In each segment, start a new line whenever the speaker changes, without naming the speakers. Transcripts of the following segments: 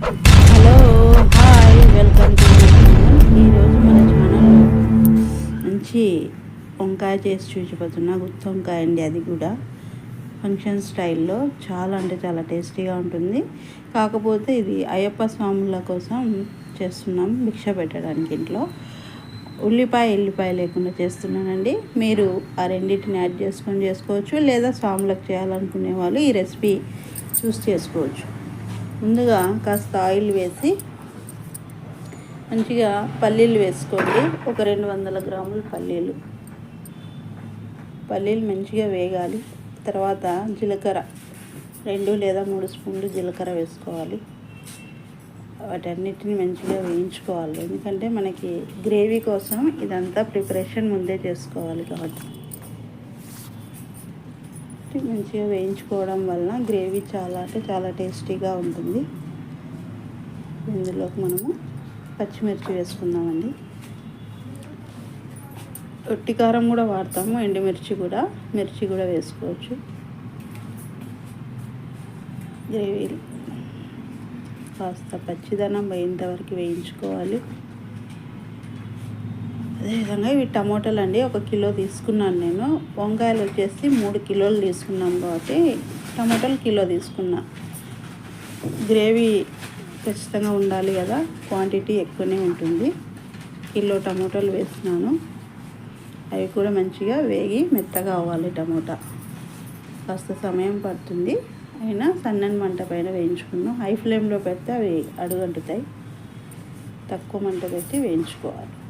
Hello hi welcome to ఈరోజు మన ఛానల్లో మంచి వంకాయ చేసి చూసిపోతున్నా గుత్తి వంకాయ అండి అది కూడా. ఫంక్షన్ స్టైల్లో చాలా అంటే చాలా టేస్టీగా ఉంటుంది. కాకపోతే ఇది అయ్యప్ప స్వాముల కోసం చేస్తున్నాం భిక్ష పెట్టడానికి ఇంట్లో. ఉల్లిపాయ ఎల్లిపాయ లేకుండా చేస్తున్నానండి. మీరు ఆ రెండింటిని యాడ్ చేసుకొని చేసుకోవచ్చు లేదా స్వాములకు చేయాలనుకునే వాళ్ళు ఈ రెసిపీ చూస్ చేసుకోవచ్చు. ముందుగా కాస్త ఆయిల్ వేసి మంచిగా పల్లీలు వేసుకోండి. ఒక రెండు వందల గ్రాములు పల్లీలు. పల్లీలు మంచిగా వేగాలి. తర్వాత జీలకర్ర. రెండు లేదా మూడు స్పూన్లు జీలకర్ర వేసుకోవాలి. వాటన్నిటిని మంచిగా వేయించుకోవాలి. ఎందుకంటే మనకి గ్రేవీ కోసం ఇదంతా ప్రిపరేషన్ ముందే చేసుకోవాలి కాబట్టి. మంచిగా వేయించుకోవడం వలన గ్రేవీ చాలా అంటే చాలా టేస్టీగా ఉంటుంది. ఇందులోకి మనము పచ్చిమిర్చి వేసుకుందామండి. రొట్టి కారం కూడా వాడతాము ఎండుమిర్చి కూడా మిర్చి కూడా వేసుకోవచ్చు. గ్రేవీ కాస్త పచ్చిదనం పోయేంతవరకు వేయించుకోవాలి. అదేవిధంగా ఇవి టమోటాలు అండి. ఒక కిలో తీసుకున్నాను నేను. వంకాయలు వచ్చేసి మూడు కిలోలు తీసుకున్నాం కాబట్టి టమోటాలు కిలో తీసుకున్నా. గ్రేవీ ఖచ్చితంగా ఉండాలి కదా. క్వాంటిటీ ఎక్కువనే ఉంటుంది. కిలో టమోటాలు వేస్తున్నాను. అవి కూడా మంచిగా వేగి మెత్తగా అవ్వాలి టమోటా. కాస్త సమయం పడుతుంది. అయినా సన్నని మంట పైన వేయించుకున్నాం హై ఫ్లేమ్లో పెడితే అవి అడుగంటుతాయి. తక్కువ మంట పెట్టి వేయించుకోవాలి.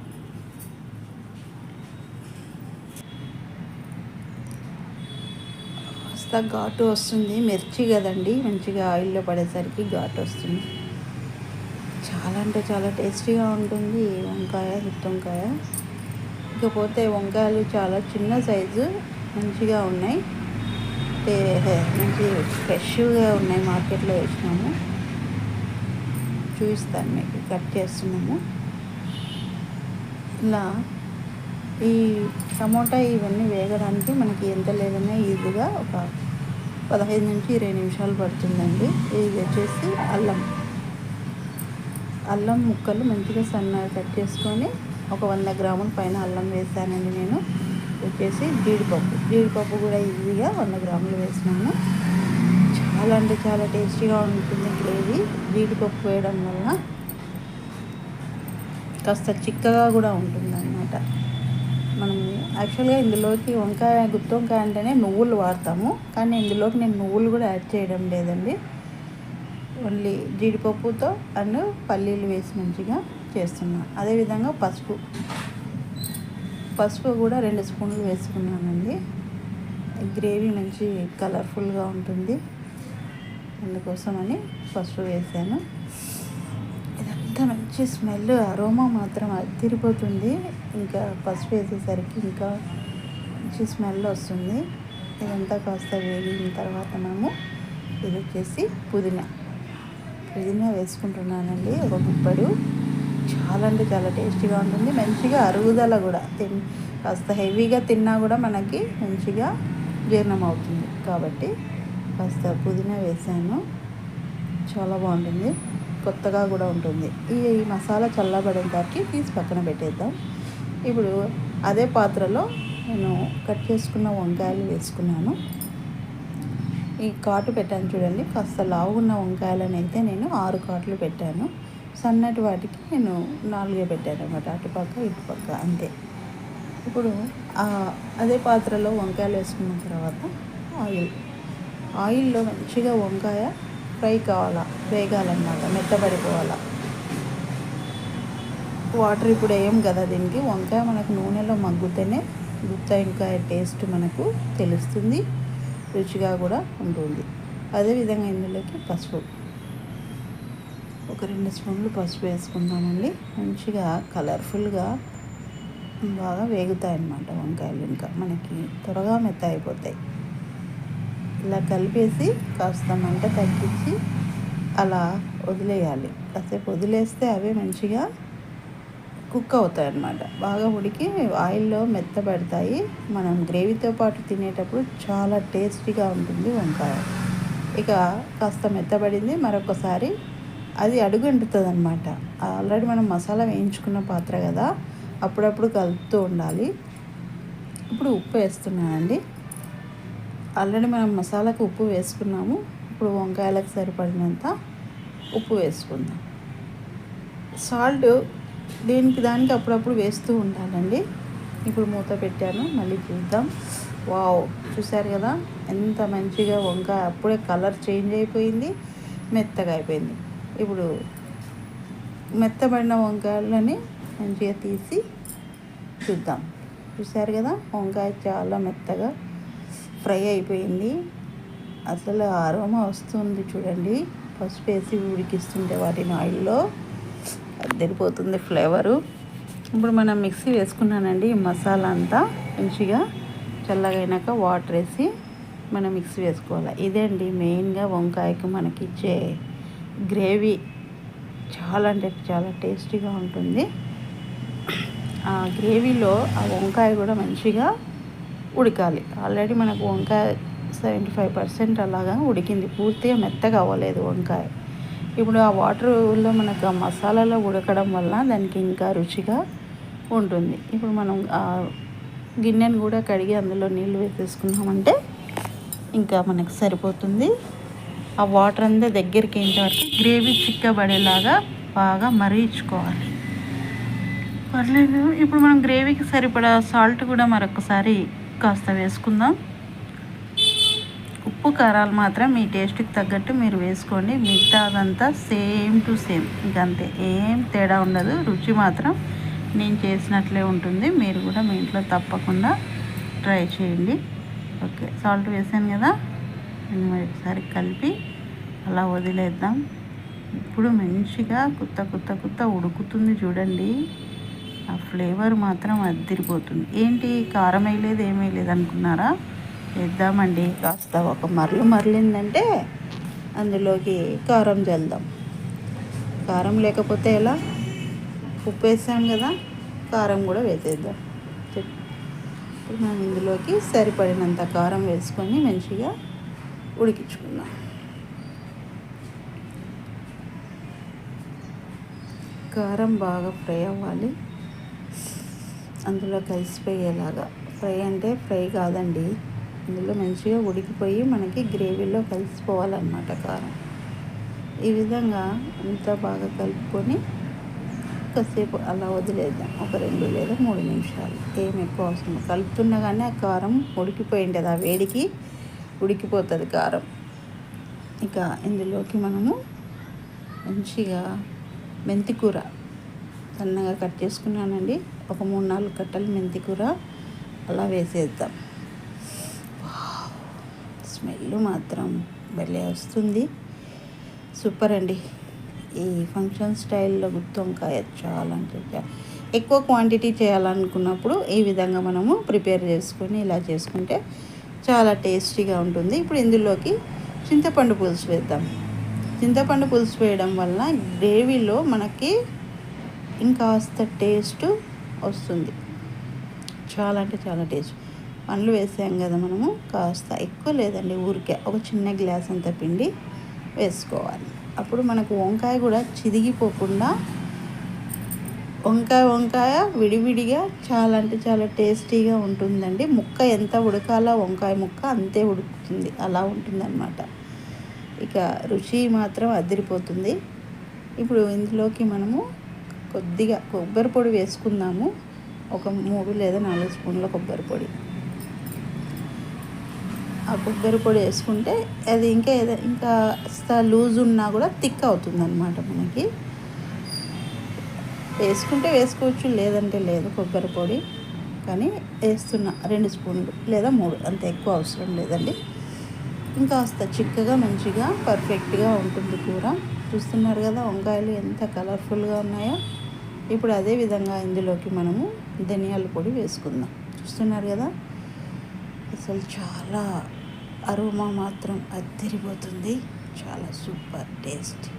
కాస్త ఘాటు వస్తుంది. మిర్చి కదండి. మంచిగా ఆయిల్లో పడేసరికి ఘాటు వస్తుంది. చాలా అంటే చాలా టేస్టీగా ఉంటుంది వంకాయ గుత్తి వంకాయ ఇకపోతే వంకాయలు చాలా చిన్న సైజు మంచిగా ఉన్నాయి. మంచి ఫ్రెష్గా ఉన్నాయి. మార్కెట్లో వేసినాము. చూపిస్తాను మీకు. కట్ చేస్తున్నాము. ఇలా ఈ టమోటా ఇవన్నీ వేగడానికి మనకి ఎంత లేదన్నా ఈజీగా ఒక పదహైదు నుంచి ఇరవై నిమిషాలు పడుతుందండి. ఇది వచ్చేసి అల్లం. అల్లం ముక్కలు మంచిగా సన్నగా కట్ చేసుకొని ఒక వంద గ్రాముల పైన అల్లం వేసానండి నేను. వచ్చేసి జీడిపప్పు. జీడిపప్పు కూడా ఈజీగా వంద గ్రాములు వేసినాను. చాలా అంటే చాలా టేస్టీగా ఉంటుంది గ్రేవీ జీడిపప్పు వేయడం వల్ల కాస్త చిక్కగా కూడా ఉంటుంది అన్నమాట మనం యాక్చువల్గా ఇందులోకి వంకాయ గుత్తి వంకాయ అంటేనే నువ్వులు వాడతాము. కానీ ఇందులోకి నేను నువ్వులు కూడా యాడ్ చేయడం లేదండి. ఓన్లీ జీడిపప్పుతో అండ్ పల్లీలు వేసి మంచిగా చేస్తున్నాను అదేవిధంగా పసుపు. పసుపు కూడా రెండు స్పూన్లు వేసుకున్నానండి. గ్రేవీ మంచి కలర్ఫుల్గా ఉంటుంది. అందుకోసమని పసుపు వేసాను. ఇదంతా మంచి స్మెల్ అరోమా మాత్రం తిరిగిపోతుంది ఇంకా పసుపు వేసేసరికి ఇంకా మంచి స్మెల్ వస్తుంది. ఇదంతా కాస్త వేగిన తర్వాత మనము ఇది వచ్చేసి పుదీనా. పుదీనా వేసుకుంటున్నానండి. ఒక గుప్పడు. చాలా అంటే చాలా టేస్టీగా ఉంటుంది. మంచిగా అరుగుదల కూడా తిన్ కాస్త హెవీగా తిన్నా కూడా మనకి మంచిగా జీర్ణం అవుతుంది. కాబట్టి కాస్త పుదీనా వేసాను. చాలా బాగుంటుంది. కొత్తగా కూడా ఉంటుంది. ఈ మసాలా చల్లబడిన తర్వాత తీసి పక్కన పెట్టేద్దాం. ఇప్పుడు అదే పాత్రలో నేను కట్ చేసుకున్న వంకాయలు వేసుకున్నాను. ఈ కాటు పెట్టాను చూడండి కాస్త లావున్న వంకాయలను అయితే నేను ఆరు కాట్లు పెట్టాను. సన్నటి వాటికి నేను నాలుగే పెట్టాను అనమాట అటుపక్క ఇటుపక్క అంతే. ఇప్పుడు అదే పాత్రలో వంకాయలు వేసుకున్న తర్వాత ఆయిల్. ఆయిల్లో మంచిగా వంకాయ ఫ్రై కావాలా వేగాలన్నమాట మెత్తబడిపోవాలా. వాటర్ ఇప్పుడు వేయం కదా దీనికి. వంకాయ మనకు నూనెలో మగ్గుతేనే గుత్త వంకాయ టేస్ట్ మనకు తెలుస్తుంది. రుచిగా కూడా ఉంటుంది. అదేవిధంగా ఇందులోకి పసుపు. ఒక రెండు స్పూన్లు పసుపు వేసుకుందామండి. మంచిగా కలర్ఫుల్గా బాగా వేగుతాయి అన్నమాట వంకాయలు ఇంకా. మనకి త్వరగా మెత్త అయిపోతాయి ఇలా కలిపేసి కాస్త మంట తగ్గించి అలా వదిలేయాలి. కాసేపు వదిలేస్తే అవే మంచిగా కుక్ అవుతాయి అన్నమాట బాగా ఉడికి ఆయిల్లో మెత్తబడతాయి. మనం గ్రేవీతో పాటు తినేటప్పుడు చాలా టేస్టీగా ఉంటుంది వంకాయ. ఇక కాస్త మెత్తబడింది మరొకసారి అది అడుగంటుతుంది అనమాట ఆల్రెడీ మనం మసాలా వేయించుకున్న పాత్ర కదా అప్పుడప్పుడు కలుపుతూ ఉండాలి. ఇప్పుడు ఉప్పు వేస్తున్నానండి. ఆల్రెడీ మనం మసాలాకు ఉప్పు వేసుకున్నాము. ఇప్పుడు వంకాయలకు సరిపడినంత ఉప్పు వేసుకుందాం. సాల్ట్ దీనికి దానికి అప్పుడప్పుడు వేస్తూ ఉండాలండి ఇప్పుడు మూత పెట్టాను మళ్ళీ చూద్దాం. వావ్! చూసారు కదా? ఎంత మంచిగా వంకాయ అప్పుడే కలర్ చేంజ్ అయిపోయింది మెత్తగా అయిపోయింది. ఇప్పుడు మెత్తబడిన వంకాయలని మంచిగా తీసి చూద్దాం. చూసారు కదా? వంకాయ చాలా మెత్తగా ఫ్రై అయిపోయింది. అసలు అరోమా వస్తుంది చూడండి. పసుపు వేసి ఉడికిస్తుంటే వాటిని ఆయిల్లో అద్దరిపోతుంది ఫ్లేవరు. ఇప్పుడు మనం మిక్సీ వేసుకున్నానండి ఈ మసాలా అంతా మంచిగా చల్లగైనాక వాటర్ వేసి మనం మిక్సీ వేసుకోవాలి. ఇదే అండి మెయిన్గా వంకాయకు మనకి ఇచ్చే గ్రేవీ. చాలా అంటే చాలా టేస్టీగా ఉంటుంది. ఆ గ్రేవీలో ఆ వంకాయ కూడా మంచిగా ఉడకాలి. ఆల్రెడీ మనకు వంకాయ సెవెంటీ ఫైవ్ పర్సెంట్ అలాగా ఉడికింది. పూర్తిగా మెత్తగా అవ్వలేదు వంకాయ. ఇప్పుడు ఆ వాటర్లో మనకు ఆ మసాలాలో ఉడకడం వల్ల దానికి ఇంకా రుచిగా ఉంటుంది. ఇప్పుడు మనం ఆ గిన్నెను కూడా కడిగి అందులో నీళ్ళు వేసేసుకున్నామంటే ఇంకా మనకు సరిపోతుంది. ఆ వాటర్ అంతా దగ్గరికి ఏంటంటే గ్రేవీ చిక్కబడేలాగా బాగా మరిగించుకోవాలి. పర్లేదు. ఇప్పుడు మనం గ్రేవీకి సరిపడా సాల్ట్ కూడా మరొకసారి కాస్త వేసుకుందాం. ఉప్పు కారాలు మాత్రం మీ టేస్ట్కి తగ్గట్టు మీరు వేసుకోండి. మిగతా అదంతా సేమ్ టు సేమ్. ఇంకంతే. ఏం తేడా ఉండదు. రుచి మాత్రం నేను చేసినట్లే ఉంటుంది. మీరు కూడా మీ ఇంట్లో తప్పకుండా ట్రై చేయండి. ఓకే. సాల్ట్ వేసాను కదా? మరి ఒకసారి కలిపి అలా వదిలేద్దాం. ఇప్పుడు మంచిగా కొత్త కొత్త కొత్త ఉడుకుతుంది చూడండి. ఆ ఫ్లేవర్ మాత్రం అద్దరిపోతుంది ఏంటి? కారం వేయలేదు ఏమీ లేదు అనుకున్నారా? వేద్దామండి. కాస్త ఒక మరలు మరలిందంటే అందులోకి కారం చల్దాం కారం లేకపోతే ఎలా? ఉప్పు వేసాం కదా కారం కూడా వేసేద్దాం. ఇప్పుడు మనం ఇందులోకి సరిపడినంత కారం వేసుకొని మంచిగా ఉడికించుకుందాం. కారం బాగా ఫ్రై అవ్వాలి. అందులో కలిసిపోయేలాగా. ఫ్రై అంటే ఫ్రై కాదండి. ఇందులో మంచిగా ఉడికిపోయి మనకి గ్రేవీలో కలిసిపోవాలన్నమాట కారం. ఈ విధంగా అంతా బాగా కలుపుకొని కాసేపు అలా వదిలేద్దాం. ఒక రెండు లేదా మూడు నిమిషాలు. ఏం ఎక్కువ అవసరం. కలుపుతున్నా కానీ ఆ కారం ఉడికిపోయి ఉంటుంది. ఆ వేడికి ఉడికిపోతుంది కారం. ఇక ఇందులోకి మనము మంచిగా మెంతికూర సన్నగా కట్ చేసుకున్నానండి. ఒక మూడు నాలుగు కట్టలు మెంతికూర అలా వేసేద్దాం. స్మెల్ మాత్రం భలే వస్తుంది. సూపర్ అండి. ఈ ఫంక్షన్ స్టైల్లో గుత్తి వంకాయ చాలా అంటే ఎక్కువ క్వాంటిటీ చేయాలనుకున్నప్పుడు ఈ విధంగా మనము ప్రిపేర్ చేసుకొని ఇలా చేసుకుంటే చాలా టేస్టీగా ఉంటుంది. ఇప్పుడు ఇందులోకి చింతపండు పులుసు వేద్దాం. చింతపండు పులుసు వేయడం వల్ల గ్రేవీలో మనకి ఇంకాస్త టేస్ట్ వస్తుంది. చాలా అంటే చాలా టేస్ట్. పండ్లు వేసాం కదా మనము. కాస్త ఎక్కువ లేదండి ఊరికే ఒక చిన్న గ్లాస్ అంత పిండి వేసుకోవాలి. అప్పుడు మనకు వంకాయ కూడా చిదిగిపోకుండా వంకాయ వంకాయ విడివిడిగా చాలా అంటే చాలా టేస్టీగా ఉంటుందండి. ముక్క ఎంత ఉడకాలో వంకాయ ముక్క అంతే ఉడుకుతుంది. అలా ఉంటుందన్నమాట. ఇక రుచి మాత్రం అదిరిపోతుంది. ఇప్పుడు ఇందులోకి మనము కొద్దిగా కొబ్బరి పొడి వేసుకుందాము. ఒక మూడు లేదా నాలుగు స్పూన్ల కొబ్బరి పొడి. ఆ కొబ్బరి పొడి వేసుకుంటే అది ఇంకా ఏదో ఇంకా లూజ్ ఉన్నా కూడా థిక్ అవుతుంది అనమాట మనకి. వేసుకుంటే వేసుకోవచ్చు లేదంటే లేదు కొబ్బరి పొడి. కానీ వేస్తున్నా రెండు స్పూన్లు లేదా మూడు అంత ఎక్కువ అవసరం లేదండి. ఇంకా కాస్త చిక్కగా మంచిగా పర్ఫెక్ట్గా ఉంటుంది కూర. చూస్తున్నారు కదా వంకాయలు ఎంత కలర్ఫుల్గా ఉన్నాయో. ఇప్పుడు అదే విధంగా ఇందులోకి మనము ధనియాల పొడి వేసుకుందాం. చూస్తున్నారు కదా? అసలు చాలా అరోమా మాత్రం అద్దరిపోతుంది. చాలా సూపర్ టేస్ట్.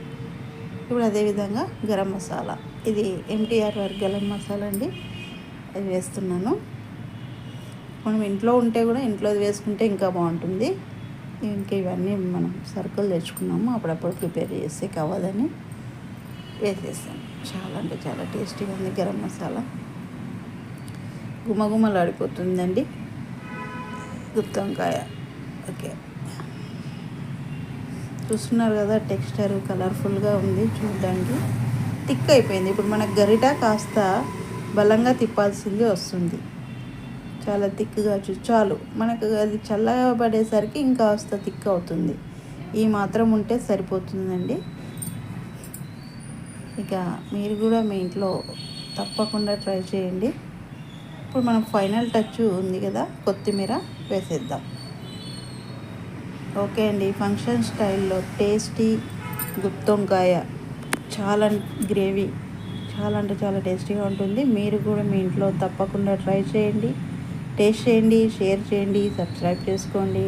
ఇప్పుడు అదేవిధంగా గరం మసాలా. ఇది ఎంటీఆర్ వారి గరం మసాలా అండి. అది వేస్తున్నాను. మనం ఇంట్లో ఉంటే కూడా ఇంట్లో వేసుకుంటే ఇంకా బాగుంటుంది. ఇంకా ఇవన్నీ మనం సరుకులు తెచ్చుకున్నాము. అప్పుడప్పుడు ప్రిపేర్ చేస్తే కావాలని వేసేస్తాను చాలా అంటే చాలా టేస్టీగా ఉంది గరం మసాలా. గుమగుమలాడిపోతుందండి. గుత్తొంకాయ ఓకే. చూస్తున్నారు కదా టెక్స్చర్ కలర్ఫుల్గా ఉంది చూడడానికి. థిక్ అయిపోయింది. ఇప్పుడు మనకు గరిట కాస్త బలంగా తిప్పాల్సింది వస్తుంది. చాలా థిక్గా చూ చాలు. మనకు అది చల్లగా పడేసరికి ఇంకా కాస్త థిక్ అవుతుంది. ఈ మాత్రం ఉంటే సరిపోతుందండి. ఇక మీరు కూడా మీ ఇంట్లో తప్పకుండా ట్రై చేయండి. ఇప్పుడు మనం ఫైనల్ టచ్ ఉంది కదా కొత్తిమీర వేసేద్దాం. ఓకే అండి ఫంక్షన్ స్టైల్లో టేస్టీ గుత్తొంకాయ చాలా గ్రేవీ చాలా అంటే చాలా టేస్టీగా ఉంటుంది. మీరు కూడా మీ ఇంట్లో తప్పకుండా ట్రై చేయండి టేస్ట్ చేయండి షేర్ చేయండి సబ్స్క్రైబ్ చేసుకోండి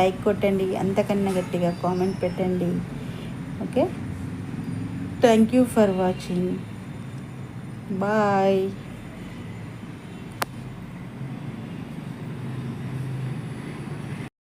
లైక్ కొట్టండి అంతకన్నా గట్టిగా కామెంట్ పెట్టండి. Okay? Thank you for watching. Bye.